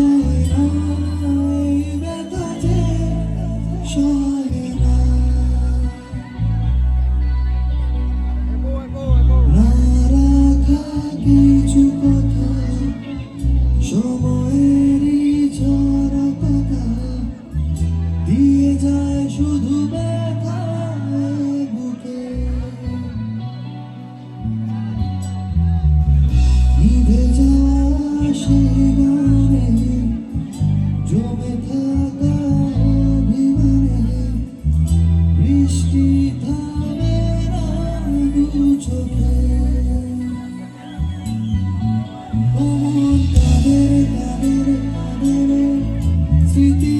change. স্মৃতি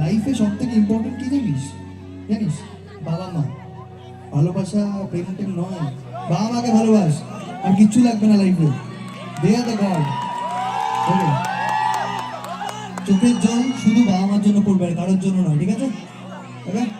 লাইফে সব থেকে ইম্পর্টেন্ট কি জানিস? জানিস? বাবা, মা। ভালোবাসা প্রেম টেম নয়। বাবা, মাকে ভালোবাস। আর কিচ্ছু লাগবে না লাইফে দে দ্য গড ওকে চোখের জল শুধু বাবা, মার জন্য পড়বে আর কারোর জন্য নয়, ঠিক আছে? ওকে